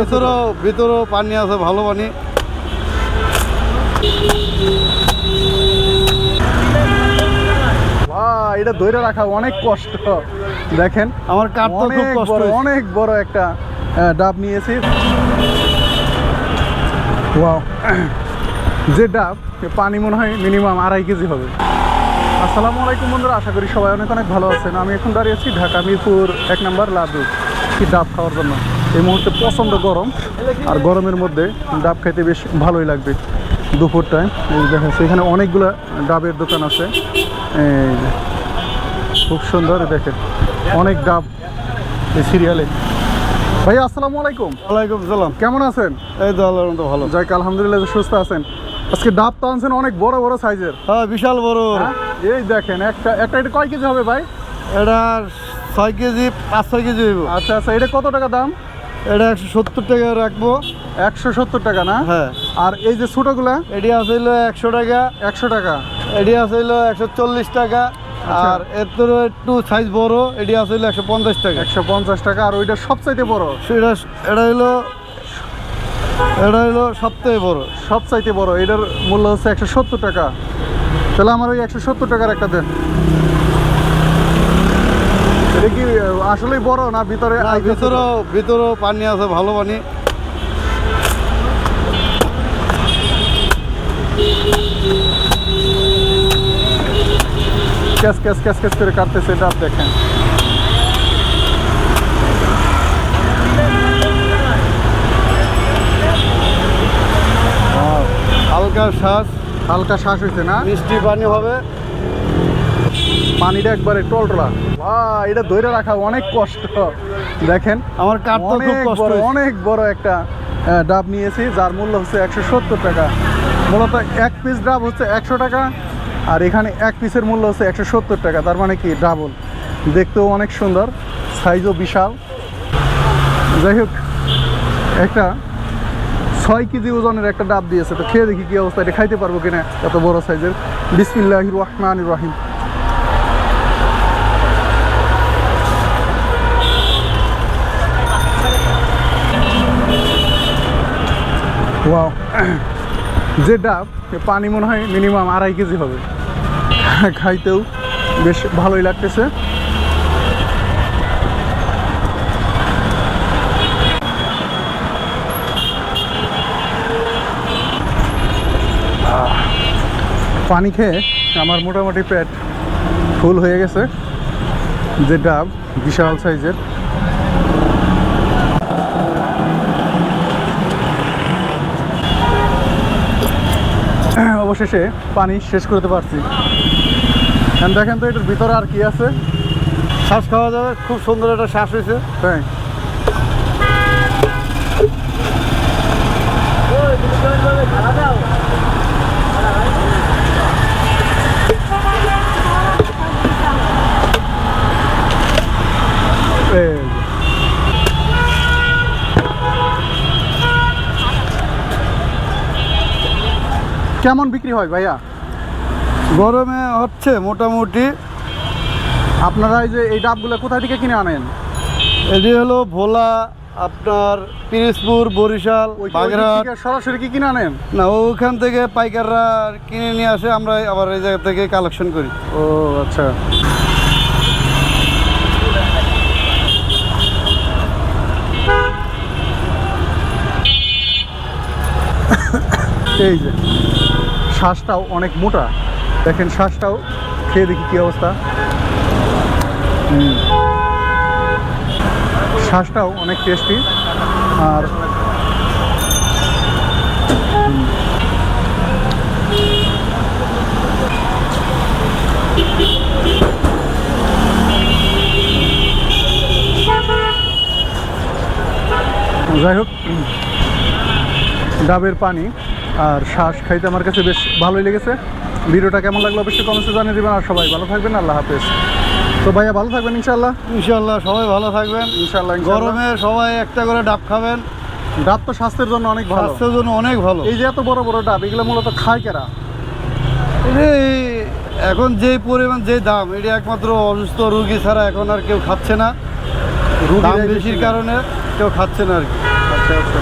ভিতরেও ভিতরেও পানি আছে ভালো পানি। এটা ধরে রাখা অনেক কষ্ট। দেখেন আমার কাটতে খুব অনেক কষ্ট বড় অনেক বড় একটা ডাব নিয়েছি। ওয়াও যে ডাব পানি মনে হয় মিনিমাম আড়াই কেজি হবে। আসসালামু আলাইকুম বন্ধুরা আশা করি সবাই অনেক অনেক ভালো আছেন। আমি এখন দাঁড়িয়ে আছি ঢাকা মিরপুর এক নম্বর লাদু কি ডাব খাওয়ার জন্য। এই মুহূর্তে প্রচণ্ড গরম আর গরমের মধ্যে ডাব খাইতে বেশ ভালোই লাগবে দুপুর টাইম এই দেখা যাচ্ছে এখানে অনেকগুলো ডাবের দোকান আছে। খুব সুন্দর দেখেন অনেক ডাব এই সিরিয়ালে। ভাই আসসালামু আলাইকুম। ওয়ালাইকুম সালাম। কেমন আছেন? এই তো আল্লাহর মতো ভালো। যাক আলহামদুলিল্লাহ সুস্থ আছেন। আজকে ডাব তো আনছেন অনেক বড় বড় সাইজের। হ্যাঁ বিশাল বড়। হ্যাঁ? এই দেখেন একটা একটা এটা কয় কেজি হবে ভাই? এটা ছয় কেজি পাঁচ ছয় কেজি আচ্ছা আচ্ছা এটা কত টাকা দাম? এটা একশো সত্তর টাকা রাখব। একশো সত্তর টাকা না? হ্যাঁ। আর এই যে ছোটোগুলা? এটি আছে হইল একশো টাকা। একশো টাকা। এটি আছে হইল একশো চল্লিশ টাকা। আচ্ছা। আর এর একটু সাইজ বড় এটি আছে একশো পঞ্চাশ টাকা। একশো পঞ্চাশ টাকা আর ওইটা সবচাইতে বড়? সেটা এটা হইল এটা হইল সবথেকে বড়। সবচাইতে বড় এটার মূল্য হচ্ছে একশো সত্তর টাকা। তাহলে আমার ওই একশো সত্তর টাকার একটা দেন। এটা কি আহ, আসলেই বড় না ভিতরে ভিতরেও ভিতরেও পানি আছে ভালো পানি। ক্যাস ক্যাস ক্যাস ক্যাস করে কাটতেছে ডাব দেখেন। হালকা শ্বাস। হালকা শ্বাস হয়েছে না? মিষ্টি পানি হবে। পানিটা একবারে টলটলা। ভাই এটা ধরে রাখা অনেক কষ্ট। দেখেন আমার কাটতে খুব অনেক কষ্ট বড় অনেক বড় একটা ডাব নিয়েছি যার মূল্য হচ্ছে একশো সত্তর টাকা। মূলত এক পিস ডাব হচ্ছে একশো টাকা আর এখানে এক পিসের মূল্য হচ্ছে একশো সত্তর টাকা। তার মানে কি ডাবল। দেখতেও অনেক সুন্দর সাইজও বিশাল। যাই হোক একটা ছয় কেজি ওজনের একটা ডাব দিয়েছে। তো খেয়ে দেখি কি অবস্থা এটা খাইতে পারব কিনা এত বড় সাইজের বিসমিল্লাহ রহমান রহিম। ওয়াও যে ডাব পানি মনে হয় মিনিমাম আড়াই কেজি হবে। খাইতেও বেশ ভালোই লাগতেছে। পানি খেয়ে আমার মোটামুটি পেট ফুল হয়ে গেছে। যে ডাব, বিশাল সাইজের। অবশেষে পানি শেষ করতে পারছি। দেখেন তো এটার ভিতরে আর কি আছে। শ্বাস খাওয়া যাবে, খুব সুন্দর একটা শ্বাস হয়েছে। তাই এই যে। কেমন বিক্রি হয় ভাইয়া? গরমে হচ্ছে মোটামুটি আপনারা এই যে এই ডাবগুলো কোথায় থেকে কিনে আনেন? এটি হলো ভোলা আপনার পিরিজপুর বরিশাল বাগেরহাট। সরাসরি কি কিনে আনেন? না ওখান থেকে পাইকাররা কিনে নিয়ে আসে আমরা আবার এই জায়গা থেকে কালেকশন করি। ও আচ্ছা। এই যে। শ্বাসটাও অনেক মোটা। দেখেন শ্বাসটাও, খেয়ে দেখি কি অবস্থা। শ্বাসটাও অনেক টেস্টি আর যাই হোক ডাবের পানি। আর শ্বাস খাইতে আমার কাছে বেশ ভালোই লেগেছে। ভিডিওটা কেমন লাগল অবশ্যই কমেন্টে জানিয়ে দেবেন। আর সবাই ভালো থাকবেন। আল্লাহ হাফেজ। তো ভাইয়া ভালো থাকবেন ইনশাল্লাহ ইনশাল্লাহ সবাই ভালো থাকবেন। ইনশাল্লাহ। গরমে সবাই একটা করে ডাব খাবেন। ডাব তো স্বাস্থ্যের জন্য অনেক ভালো। স্বাস্থ্যের জন্য অনেক ভালো। এই যে এত বড় বড় ডাব এগুলো মূলত খায় কেরা? এখন যে পরিমাণ যে দাম এটা একমাত্র অসুস্থ রুগী ছাড়া এখন আর কেউ খাচ্ছে না। দাম রুগীরাই বেশির কারণে কেউ খাচ্ছে না আর কি। আচ্ছা আচ্ছা।